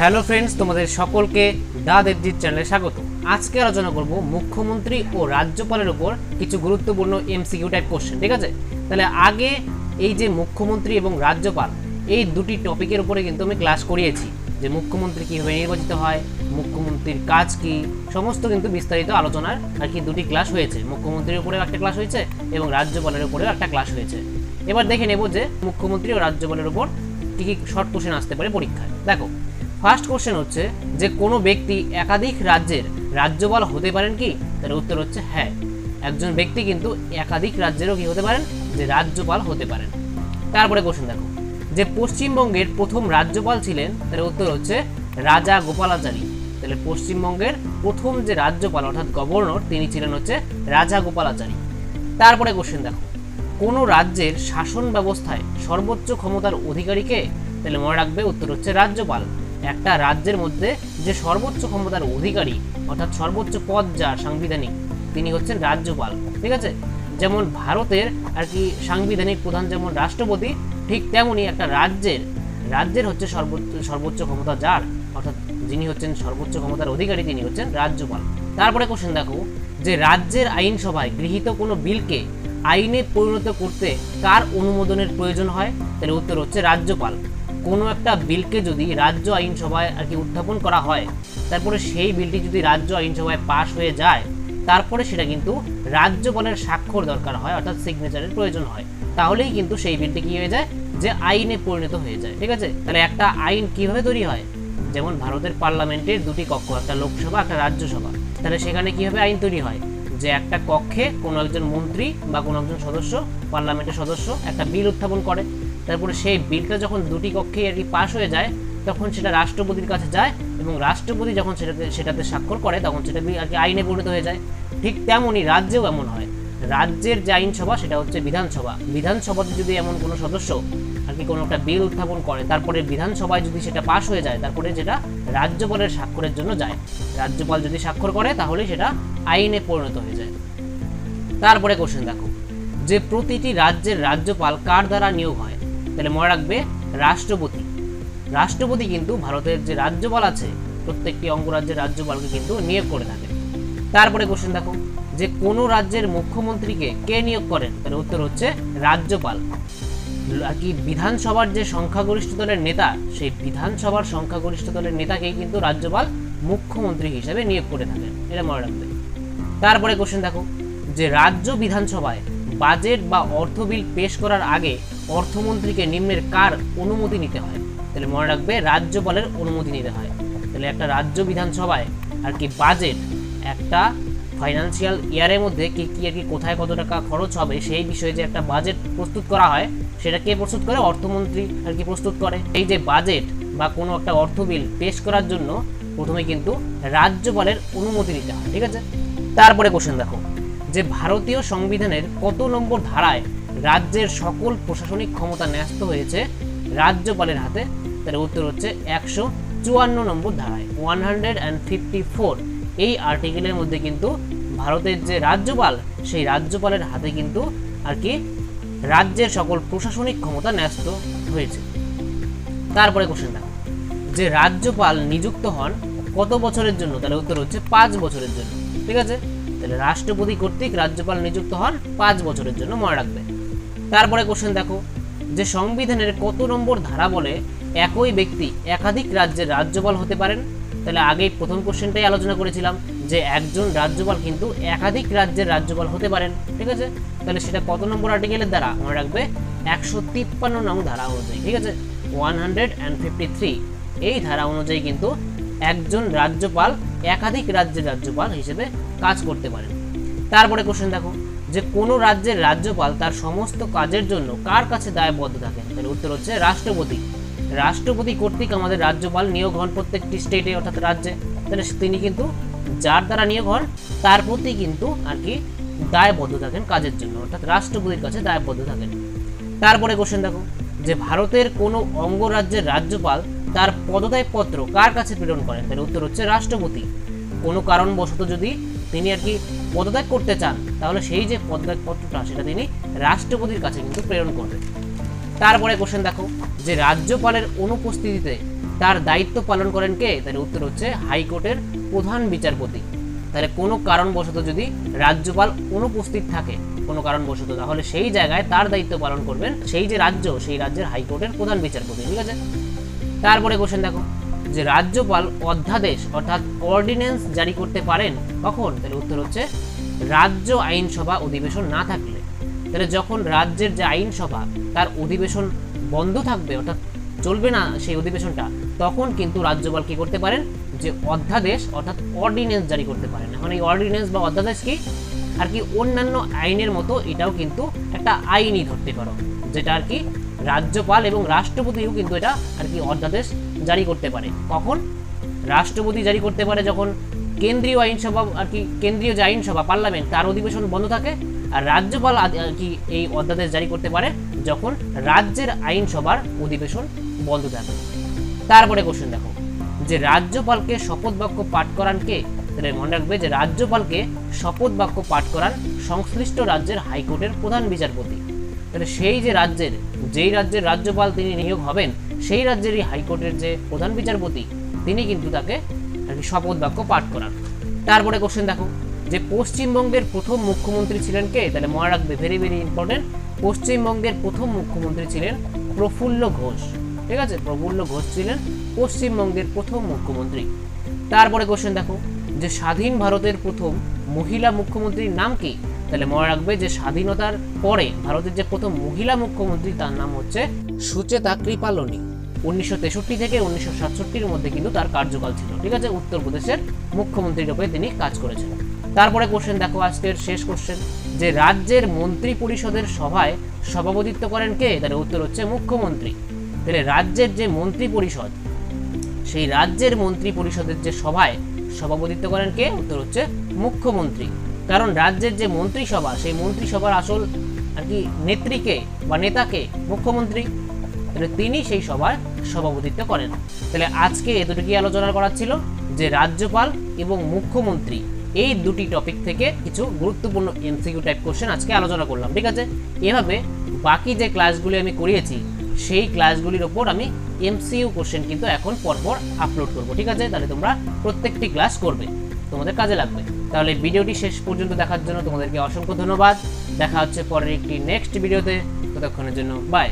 Hello friends, তোমাদের সকলকে দা দেবজিৎ চ্যানেলে স্বাগত। আজকে আলোচনা করব মুখ্যমন্ত্রী ও রাজ্যপালের উপর কিছু গুরুত্বপূর্ণ এমসিকিউ টাইপ কোশ্চেন ঠিক আছে? তাহলে আগে এই যে মুখ্যমন্ত্রী এবং রাজ্যপাল, এই দুটি টপিকের উপরে কিন্তু আমি ক্লাস করিয়েছি। যে মুখ্যমন্ত্রী কীভাবে নির্বাচিত হয়, মুখ্যমন্ত্রীর কাজ কি, সমস্ত কিন্তু বিস্তারিত আলোচনার আর কি দুটি ক্লাস হয়েছে। মুখ্যমন্ত্রীর উপরেও একটা ক্লাস হয়েছে এবং রাজ্যপালের উপরেও একটা ক্লাস হয়েছে। এবার দেখে নেব যে মুখ্যমন্ত্রী ও রাজ্যপালের উপর কী কী শর্ট কোশ্চেন আসতে পারে পরীক্ষায়। দেখো ফার্স্ট কোশ্চেন হচ্ছে, যে কোনো ব্যক্তি একাধিক রাজ্যের রাজ্যপাল হতে পারেন কি? তার উত্তর হচ্ছে হ্যাঁ। একজন ব্যক্তি কিন্তু একাধিক রাজ্যেরও কি হতে পারেন? যে রাজ্যপাল হতে পারেন। তারপরে কোশ্চেন দেখো, যে পশ্চিমবঙ্গের প্রথম রাজ্যপাল ছিলেন তার উত্তর হচ্ছে রাজা গোপালাচারী। তাহলে পশ্চিমবঙ্গের প্রথম যে রাজ্যপাল, অর্থাৎ গভর্নর তিনি ছিলেন হচ্ছে রাজা গোপালাচারী। তারপরে কোশ্চেন দেখো, কোনো রাজ্যের শাসন ব্যবস্থায় সর্বোচ্চ ক্ষমতার অধিকারীকে তাহলে মনে রাখবে উত্তর হচ্ছে রাজ্যপাল। একটা রাজ্যের মধ্যে যে সর্বোচ্চ ক্ষমতার অধিকারী, অর্থাৎ সর্বোচ্চ পদ যার সাংবিধানিক, তিনি হচ্ছেন রাজ্যপাল, ঠিক আছে? যেমন ভারতের আর কি সাংবিধানিক প্রধান যেমন রাষ্ট্রপতি, ঠিক তেমনই একটা রাজ্যের রাজ্যের হচ্ছে সর্বোচ্চ সর্বোচ্চ ক্ষমতা যার, অর্থাৎ যিনি হচ্ছেন সর্বোচ্চ ক্ষমতার অধিকারী, তিনি হচ্ছেন রাজ্যপাল। তারপরে কোশ্চেন দেখো, যে রাজ্যের আইনসভায় গৃহীত কোনো বিলকে আইনে পরিণত করতে কার অনুমোদনের প্রয়োজন হয়? তাহলে উত্তর হচ্ছে রাজ্যপাল। কোনো একটা বিলকে যদি রাজ্য আইনসভায় আর কি উত্থাপন করা হয়, তারপরে সেই বিলটি যদি রাজ্য আইনসভায় পাশ হয়ে যায়, তারপরে সেটা কিন্তু রাজ্যপালের স্বাক্ষর দরকার হয়, অর্থাৎ সিগনেচারের প্রয়োজন হয়। তাহলেই কিন্তু সেই বিলটি কি হয়ে যায়? যে আইনে পরিণত হয়ে যায়, ঠিক আছে? তাহলে একটা আইন কীভাবে তৈরি হয়? যেমন ভারতের পার্লামেন্টের দুটি কক্ষ, একটা লোকসভা, একটা রাজ্যসভা। তাহলে সেখানে কীভাবে আইন তৈরি হয়? যে একটা কক্ষে কোনো একজন মন্ত্রী বা কোনো একজন সদস্য, পার্লামেন্টের সদস্য একটা বিল উত্থাপন করে। তারপরে সেই বিলটা যখন দুটি কক্ষে আর কি পাশ হয়ে যায়, তখন সেটা রাষ্ট্রপতির কাছে যায় এবং রাষ্ট্রপতি যখন সেটাতে সেটাতে স্বাক্ষর করে, তখন সেটা আর কি আইনে পরিণত হয়ে যায়। ঠিক তেমনই রাজ্যেও এমন হয়। রাজ্যের যে আইনসভা, সেটা হচ্ছে বিধানসভা। বিধানসভাতে যদি এমন কোনো সদস্য আর কি কোনো একটা বিল উত্থাপন করে, তারপরে বিধানসভায় যদি সেটা পাশ হয়ে যায়, তারপরে যেটা রাজ্যপালের স্বাক্ষরের জন্য যায়। রাজ্যপাল যদি স্বাক্ষর করে তাহলে সেটা আইনে পরিণত হয়ে যায়। তারপরে কোশ্চেন দেখো। যে প্রতিটি রাজ্যের রাজ্যপাল কার দ্বারা নিয়োগ হয়? তাহলে মনে রাখবে রাষ্ট্রপতি। রাষ্ট্রপতি কিন্তু ভারতের যে রাজ্যপাল আছে, প্রত্যেকটি অঙ্গরাজ্যের রাজ্যপালকে কিন্তু নিয়োগ করে থাকে। তারপরে কোশ্চেন দেখো, যে কোনো রাজ্যের মুখ্যমন্ত্রীকে কে নিয়োগ করেন? তাহলে উত্তর হচ্ছে রাজ্যপাল। আর কি বিধানসভার যে সংখ্যাগরিষ্ঠ দলের নেতা, সেই বিধানসভার সংখ্যাগরিষ্ঠ দলের নেতাকেই কিন্তু রাজ্যপাল মুখ্যমন্ত্রী হিসেবে নিয়োগ করে থাকেন। এটা মনে রাখবে। তারপরে কোশ্চেন দেখো, যে রাজ্য বিধানসভায় বাজেট বা অর্থ বিল পেশ করার আগে অর্থমন্ত্রীকে নিম্নের কার অনুমতি নিতে হয়? তাহলে মনে রাখবে রাজ্যপালের অনুমতি নিতে হয়। তাহলে একটা রাজ্য বিধানসভায় আর কি বাজেট, একটা ফাইন্যান্সিয়াল ইয়ারের মধ্যে কি কি আর কি কোথায় কত টাকা খরচ হবে সেই বিষয়ে যে একটা বাজেট প্রস্তুত করা হয়, সেটা কে প্রস্তুত করে? অর্থমন্ত্রী আর কি প্রস্তুত করে। এই যে বাজেট বা কোনো একটা অর্থ বিল পেশ করার জন্য প্রথমে কিন্তু রাজ্যপালের অনুমতি নিতে হয়, ঠিক আছে? তারপরে কোশ্চেন দেখো। যে ভারতীয় সংবিধানের কত নম্বর ধারায় রাজ্যের সকল প্রশাসনিক ক্ষমতা ন্যস্ত হয়েছে, রাজ্যপালের হাতে, তার উত্তর হচ্ছে একশো চুয়ান্ন নম্বর ধারায় one hundred and fifty four এই আর্টিকেলের মধ্যে কিন্তু ভারতের যে রাজ্যপাল, সেই রাজ্যপালের হাতে কিন্তু আর কি রাজ্যের সকল প্রশাসনিক ক্ষমতা ন্যস্ত হয়েছে। তারপরে কোশ্চেন দেখো যে রাজ্যপাল নিযুক্ত হন কত বছরের জন্য? তাহলে উত্তর হচ্ছে পাঁচ বছরের জন্য। ঠিক আছে? তাহলে রাষ্ট্রপতি কর্তৃক রাজ্যপাল নিযুক্ত হন পাঁচ বছরের জন্য মনে রাখবে। তারপরে কোশ্চেন দেখো, যে সংবিধানের কত নম্বর ধারা বলে একই ব্যক্তি একাধিক রাজ্যের রাজ্যপাল হতে পারেন? তাহলে আগেই প্রথম কোশ্চেনটাই আলোচনা করেছিলাম, যে একজন রাজ্যপাল কিন্তু একাধিক রাজ্যের রাজ্যপাল হতে পারেন, ঠিক আছে? তাহলে সেটা কত নম্বর আর্টিকেলের দ্বারা? মনে রাখবে, একশো তিপ্পান্ন নং ধারা অনুযায়ী, ঠিক আছে? One hundred and fifty three এই ধারা অনুযায়ী কিন্তু একজন রাজ্যপাল একাধিক রাজ্যের রাজ্যপাল হিসেবে কাজ করতে পারেন। তারপরে কোশ্চেন দেখো, যে কোনো রাজ্যের রাজ্যপাল তার সমস্ত কাজের জন্য কার কাছে দায়বদ্ধ থাকেন? উত্তর হচ্ছে রাষ্ট্রপতি। রাষ্ট্রপতি কর্তৃক আমাদের রাজ্যপাল নিয়োগ হন প্রত্যেকটি স্টেটে অর্থাৎ রাজ্যে। তাহলে তিনি কিন্তু যার দ্বারা নিয়োগ হন, তার প্রতি কিন্তু আর কি দায়বদ্ধ থাকেন কাজের জন্য, অর্থাৎ রাষ্ট্রপতির কাছে দায়বদ্ধ থাকেন। তারপরে কোশ্চেন দেখো, যে ভারতের কোনো অঙ্গরাজ্যের রাজ্যপাল তার পদত্যাগপত্র কার কাছে প্রেরণ করেন? তাহলে উত্তর হচ্ছে রাষ্ট্রপতি। কোনো কারণবশত যদি তিনি আর কি পদত্যাগ করতে চান, তাহলে সেই যে পদত্যাগপত্রটা, সেটা তিনি রাষ্ট্রপতির কাছে কিন্তু প্রেরণ করবেন। তারপরে কোশ্চেন দেখো, যে রাজ্যপালের অনুপস্থিতিতে তার দায়িত্ব পালন করেন কে? তাহলে উত্তর হচ্ছে হাইকোর্টের প্রধান বিচারপতি। তাহলে কোনো কারণবশত যদি রাজ্যপাল অনুপস্থিত থাকে, কোনো কারণবশত, তাহলে সেই জায়গায় তার দায়িত্ব পালন করবেন সেই যে রাজ্য, সেই রাজ্যের হাইকোর্টের প্রধান বিচারপতি, ঠিক আছে? তারপরে কোশ্চেন দেখো। যে রাজ্যপাল অধ্যাদেশ অর্থাৎ অর্ডিন্যান্স জারি করতে পারেন কখন? তাহলে উত্তর হচ্ছে রাজ্য আইনসভা অধিবেশন না থাকলে। তাহলে যখন রাজ্যের যে আইনসভা, তার অধিবেশন বন্ধ থাকবে, অর্থাৎ চলবে না সেই অধিবেশনটা, তখন কিন্তু রাজ্যপাল কি করতে পারেন? যে অধ্যাদেশ অর্থাৎ অর্ডিন্যান্স জারি করতে পারেন। এখন এই অর্ডিন্যান্স বা অধ্যাদেশ কি? আর কি অন্যান্য আইনের মতো এটাও কিন্তু একটা আইনই ধরতে পারো। যেটা আর কি রাজ্যপাল এবং রাষ্ট্রপতিও কিন্তু এটা আর কি অধ্যাদেশ জারি করতে পারে। কখন? রাষ্ট্রপতি জারি করতে পারে যখন কেন্দ্রীয় আইনসভা আর কি কেন্দ্রীয় যে আইনসভা, পার্লামেন্ট, তার অধিবেশন বন্ধ থাকে আর রাজ্যপাল আর কি এই অধ্যাদেশ জারি করতে পারে যখন রাজ্যের আইনসভার অধিবেশন বন্ধ থাকে। তারপরে কোশ্চেন দেখো। যে রাজ্যপালকে শপথ বাক্য পাঠ করান কে? তাহলে মনে রাখবে যে রাজ্যপালকে শপথ বাক্য পাঠ করান সংশ্লিষ্ট রাজ্যের হাইকোর্টের প্রধান বিচারপতি। তাহলে সেই যে রাজ্যের যেই রাজ্যের রাজ্যপাল তিনি নিয়োগ হবেন, সেই রাজ্যেরই হাইকোর্টের যে প্রধান বিচারপতি, তিনি কিন্তু তাকে আর কি শপথ বাক্য পাঠ করান। তারপরে কোশ্চেন দেখো, যে পশ্চিমবঙ্গের প্রথম মুখ্যমন্ত্রী ছিলেন কে? তাহলে মনে রাখবে ভেরি ভেরি ইম্পর্টেন্ট পশ্চিমবঙ্গের প্রথম মুখ্যমন্ত্রী ছিলেন প্রফুল্ল ঘোষ। ঠিক আছে? প্রফুল্ল ঘোষ ছিলেন পশ্চিমবঙ্গের প্রথম মুখ্যমন্ত্রী। তারপরে কোশ্চেন দেখো, যে স্বাধীন ভারতের প্রথম মহিলা মুখ্যমন্ত্রীর নাম কি? তাহলে মনে রাখবে যে স্বাধীনতার পরে ভারতের যে প্রথম মহিলা মুখ্যমন্ত্রী, তার নাম হচ্ছে সুচেতা কৃপালনী। উনিশশো তেষট্টি থেকে উনিশশো সাতষট্টির মধ্যে কিন্তু তার কার্যকাল ছিল, ঠিক আছে? উত্তরপ্রদেশের মুখ্যমন্ত্রীর রূপে তিনি কাজ করেছেন। তারপরে কোশ্চেন দেখো আজকের শেষ কোশ্চেন যে রাজ্যের মন্ত্রী পরিষদের সভায় সভাপতিত্ব করেন কে? তাহলে উত্তর হচ্ছে মুখ্যমন্ত্রী। তাহলে রাজ্যের যে মন্ত্রী পরিষদ, সেই রাজ্যের মন্ত্রী পরিষদের যে সভায় সভাপতিত্ব করেন কে? উত্তর হচ্ছে মুখ্যমন্ত্রী। কারণ রাজ্যের যে মন্ত্রিসভা, সেই মন্ত্রিসভার আসল আর কি নেত্রীকে বা নেতাকে মুখ্যমন্ত্রী, তাহলে তিনি সেই সভায় সভাপতিত্ব করেন। তাহলে আজকে এতটুকুই আলোচনা করার ছিল, যে রাজ্যপাল এবং মুখ্যমন্ত্রী, এই দুটি টপিক থেকে কিছু গুরুত্বপূর্ণ এমসিকিউ টাইপ কোশ্চেন আজকে আলোচনা করলাম, ঠিক আছে? এভাবে বাকি যে ক্লাসগুলি আমি করিয়েছি, সেই ক্লাসগুলির ওপর আমি এমসিইউ কোশ্চেন কিন্তু এখন পরপর আপলোড করব, ঠিক আছে? তাহলে তোমরা প্রত্যেকটি ক্লাস করবে। তোমাদের কাজে লাগবে। তাহলে ভিডিওটি শেষ পর্যন্ত দেখার জন্য তোমাদেরকে অসংখ্য ধন্যবাদ। দেখা হচ্ছে পরের একটি নেক্সট ভিডিওতে ততক্ষণের জন্য বাই